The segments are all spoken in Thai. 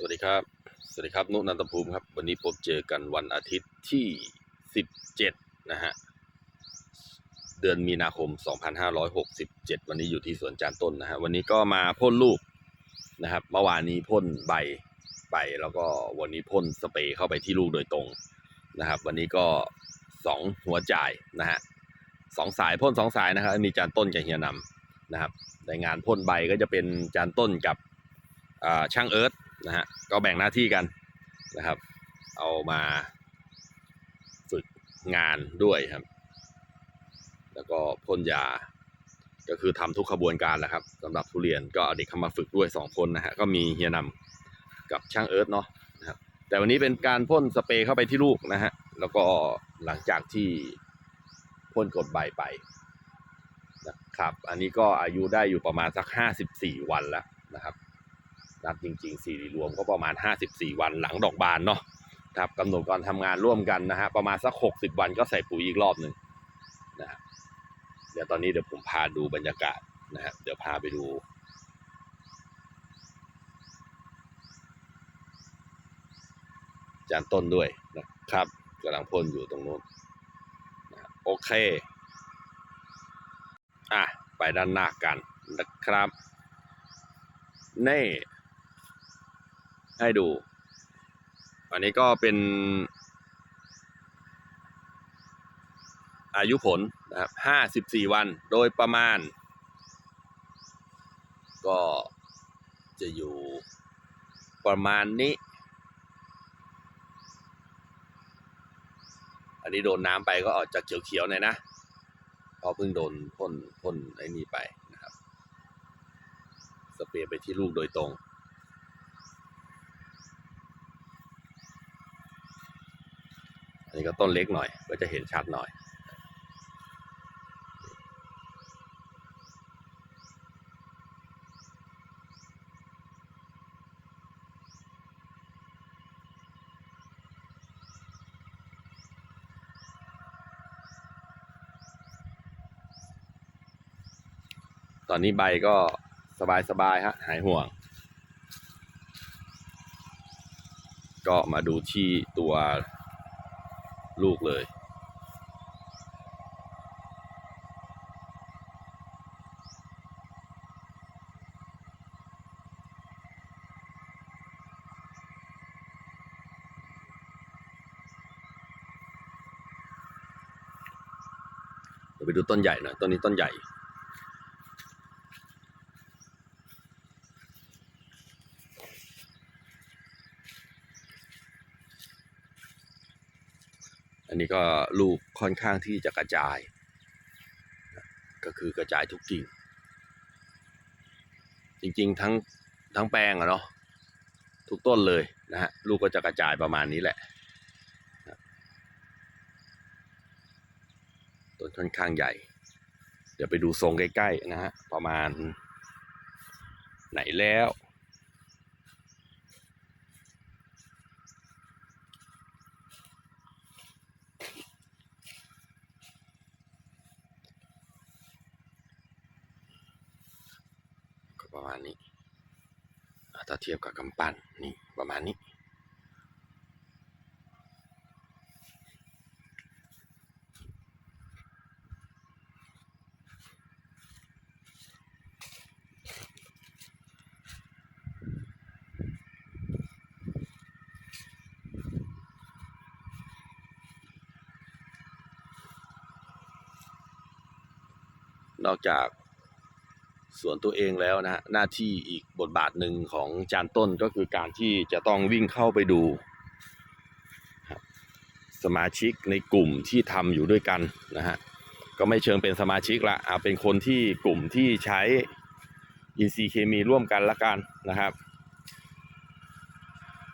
สวัสดีครับ สวัสดีครับ นุนันตภูมิครับ วันนี้พบเจอกันวันอาทิตย์ที่ 17 นะฮะ เดือนมีนาคม 2567 วันนี้อยู่ที่สวนจานต้นนะฮะ วันนี้ก็มาพ่นลูกนะครับ เมื่อวานนี้พ่นใบไปแล้วก็วันนี้พ่นสเปรย์เข้าไปที่ลูกโดยตรงนะครับ วันนี้ก็สองหัวจ่ายนะฮะสองสายพ่นสองสายนะครับ มีจานต้นกับเฮียนำนะครับ ในงานพ่นใบก็จะเป็นจานต้นกับช่างเอิร์ธ นะฮะก็แบ่งหน้าที่กันนะครับ เอามาฝึกงานด้วยครับ แล้วก็พ่นยาก็คือทำทุกขบวนการแหละครับสำหรับทุเรียนก็เอาเด็กเข้ามาฝึกด้วยสองคนนะฮะก็มีเฮียนำกับช่างเอิร์ธเนาะนะครับ แต่วันนี้เป็นการพ่นสเปรย์เข้าไปที่ลูกนะฮะแล้วก็หลังจากที่พ่นกดใบไปนะครับ อันนี้ก็อายุได้อยู่ประมาณสัก 54 วันแล้วนะครับ นับจริงๆ4รวมก็ประมาณ 54 วันหลังดอกบานเนาะครับกำหนดการทำงานร่วมกันนะฮะประมาณสัก 60 วันก็ใส่ปุ๋ยอีกรอบหนึ่งนะฮะเดี๋ยวตอนนี้เดี๋ยวผมพาดูบรรยากาศนะฮะเดี๋ยวพาไปดูจานต้นด้วยนะครับกำลังพ่นอยู่ตรงนู้นนะโอเคอะไปด้านหน้ากันนะครับนี่ ให้ดู อันนี้ก็เป็น อายุผลนะครับห้าสิบสี่วันโดยประมาณ ก็จะอยู่ประมาณนี้ อันนี้โดนน้ำไปก็ออกจากเขียวๆหน่อยนะพราะเพิ่งโดนพ่นพ่นไอ้นี่ไปนะครับ สเปรย์ไปที่ลูกโดยตรง อันนี้ ก็ต้นเล็กหน่อย ก็จะเห็นชัดหน่อย ตอนนี้ใบก็สบายสบายๆฮะหายห่วงก็มาดูที่ตัว ลูกเลย เดี๋ยวไปดูต้นใหญ่หน่อยต้นนี้ต้นใหญ่ นี้ก็ลูกค่อนข้างที่จะกระจาย ก็คือกระจายทุกกิ่ง จริงๆทั้งทั้งแปลงอะเนาะทุกต้นเลยนะฮะลูกก็จะกระจายประมาณนี้แหละต้นค่อนข้างใหญ่ เดี๋ยวไปดูทรงใกล้ๆนะฮะประมาณไหนแล้ว ประมาณนี้ ถ้าเทียบกับกำปั้นนี่ประมาณนี้ นอกจาก สวนตัวเองแล้วนะฮะหน้าที่อีกบทบาทหนึ่งของจานต้นก็คือการที่จะต้องวิ่งเข้าไปดู สมาชิกในกลุ่มที่ทำอยู่ด้วยกันนะฮะก็ไม่เชิงเป็นสมาชิกละเอาเป็นคนที่กลุ่มที่ใช้อินทรีย์เคมีร่วมกันละกันนะครับ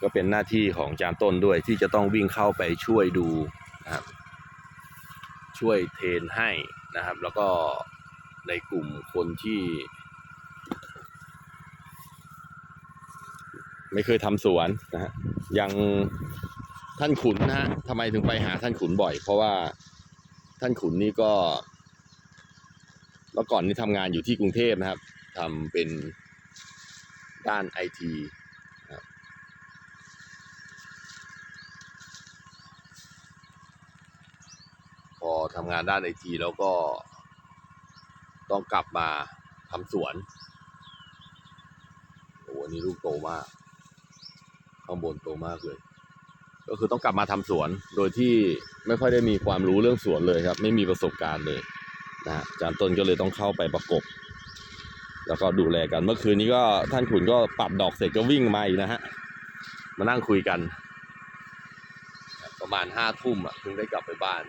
ก็เป็นหน้าที่ของจานต้นด้วยที่จะต้องวิ่งเข้าไปช่วยดูนะครับช่วยเทรนให้นะครับ แล้วก็ ในกลุ่มคนที่ ไม่เคยทำสวนนะฮะยังท่านขุนนะฮะทำไมถึงไปหาท่านขุนบ่อย เพราะว่าท่านขุนนี่ก็เมื่อก่อนนี้ทำงานอยู่ที่กรุงเทพนะครับทำเป็นด้านไอทีพอทำงานด้านไอทีแล้วก็ ต้องกลับมาทำสวนโอ้โหอันนี้ลูกโตมาก ข้างบนโตมากเลย ก็คือต้องกลับมาทำสวน โดยที่ไม่ค่อยได้มีความรู้เรื่องสวนเลยครับ ไม่มีประสบการณ์เลยนะฮะอาจารย์ต้นก็เลยต้องเข้าไปประกบ แล้วก็ดูแลกัน เมื่อคืนนี้ก็ท่านขุนก็ปรับดอกเสร็จก็วิ่งมาอีกนะฮะ มานั่งคุยกัน ประมาณห้าทุ่มอะเพิ่งได้กลับไปบ้าน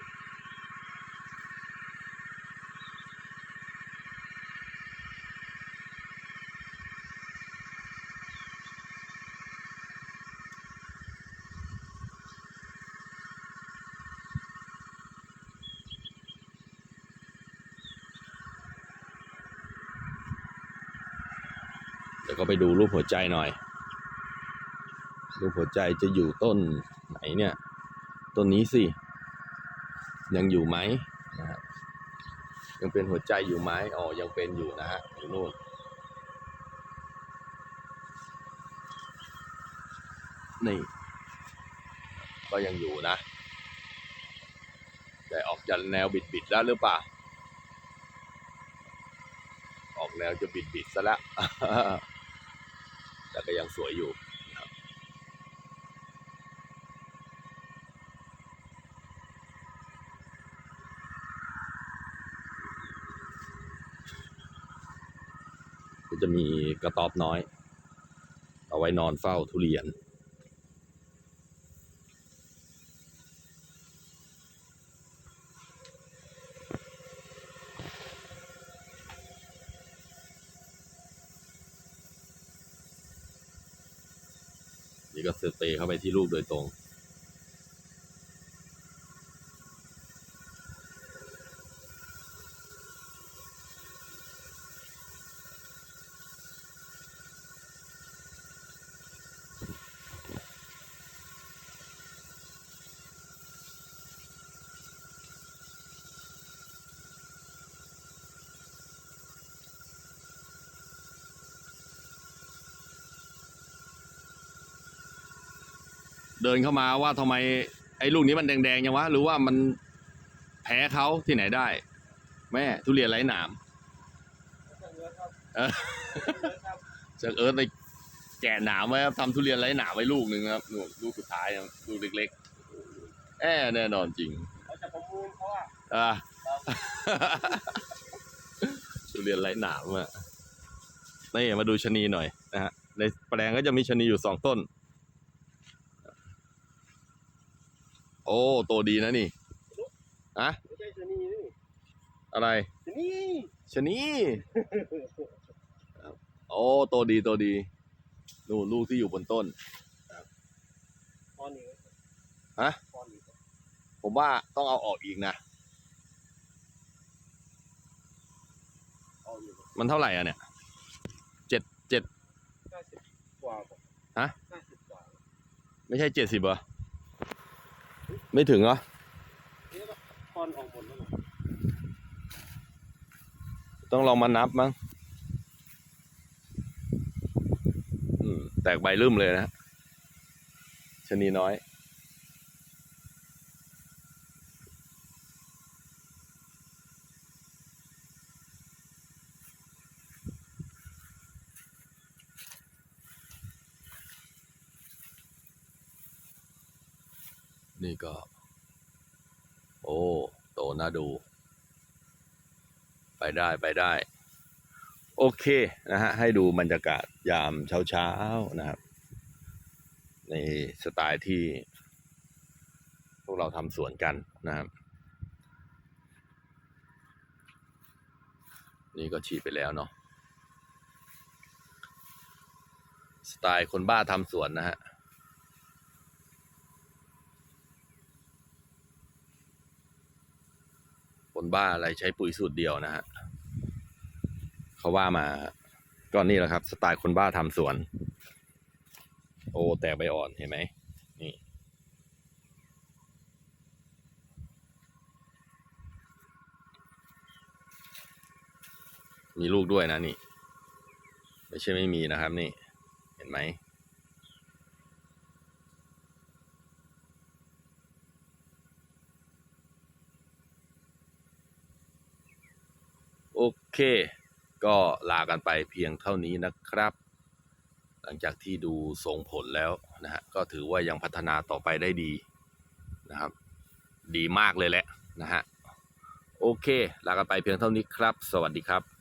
ดี๋ยวก็ไปดูรูปหัวใจหน่อย รูปหัวใจจะอยู่ต้นไหนเนี่ย ต้นนี้สิ ยังอยู่ไหมนะฮะยังเป็นหัวใจอยู่ไหมอ๋อ ยังเป็นอยู่นะฮะอยู่นู่นนี่ ก็ยังอยู่นะ แต่ออกจากแนวบิดๆแล้วหรือเปล่า ออกแนวจะบิดๆซะแล้ว ก็ยังสวยอยู่นะครับก็จะมีกระต๊อบน้อย เอาไว้นอนเฝ้าทุเรียน นี่ก็สเตย์เข้าไปที่ลูกโดยตรง เดินเข้ามาว่าทำไมไอ้ลูกนี้มันแดงๆยังวะหรือว่ามันแพ้เขาที่ไหนได้ แม่ทุเรียนไร้หนามเออจากเอิร์ธไปแกะหนามไว้ครับทำทุเรียนไร้หนามไว้ลูกหนึ่งนะครับนู่นลูกสุดท้ายนะครับลูกเล็กๆแอบแน่นอนจริงเขาจะประมูลเขาอะอะทุเรียนไร้หนามอะนี่มาดูชะนีหน่อยนะฮะในแปลงก็จะมีชะนีอยู่สองต้น โอ้โตดีนะนี่อะไม่ใช่ชะนีนี่อะไรชะนีชะนีครับโอ้โตดีโตดีนู่นลูกที่อยู่บนต้นตอนนี้ฮะตอนนี้ผมว่าต้องเอาออกอีกนะเอาอยู่มันเท่าไหร่อะเนี่ยเจ็ดเจ็ดห้าสิบกว่าป่ะฮะห้าสิบกว่าไม่ใช่เจ็ดสิบเหรอ ไม่ถึงเหรอนี่ก็ตอนออกหมดแล้วเหรอต้องลองมานับมั้งอืมแตกใบลืมเลยนะชะนีน้อย นี่ก็ โอ้ โตน่าดู ไปได้ไปได้ โอเคนะฮะ ให้ดูบรรยากาศยามเช้าๆนะครับ ในสไตล์ที่ พวกเราทำสวนกันนะครับ นี่ก็ฉีดไปแล้วเนาะสไตล์คนบ้าทำสวนนะฮะ คนบ้าอะไรใช้ปุ๋ยสูตรเดียวนะฮะเขาว่ามาก็นี่แหละครับ สไตล์คนบ้าทำสวน โอ้แตกใบอ่อนเห็นไหมนี่ มีลูกด้วยนะนี่ ไม่ใช่ไม่มีนะครับ นี่ เห็นไหม โอ เคก็ลากันไปเพียงเท่านี้นะครับ หลังจากที่ดูส่งผลแล้วนะฮะก็ถือว่ายังพัฒนาต่อไปได้ดีนะครับ ดีมากเลยแหละนะฮะโอเค ลากันไปเพียงเท่านี้ครับ สวัสดีครับ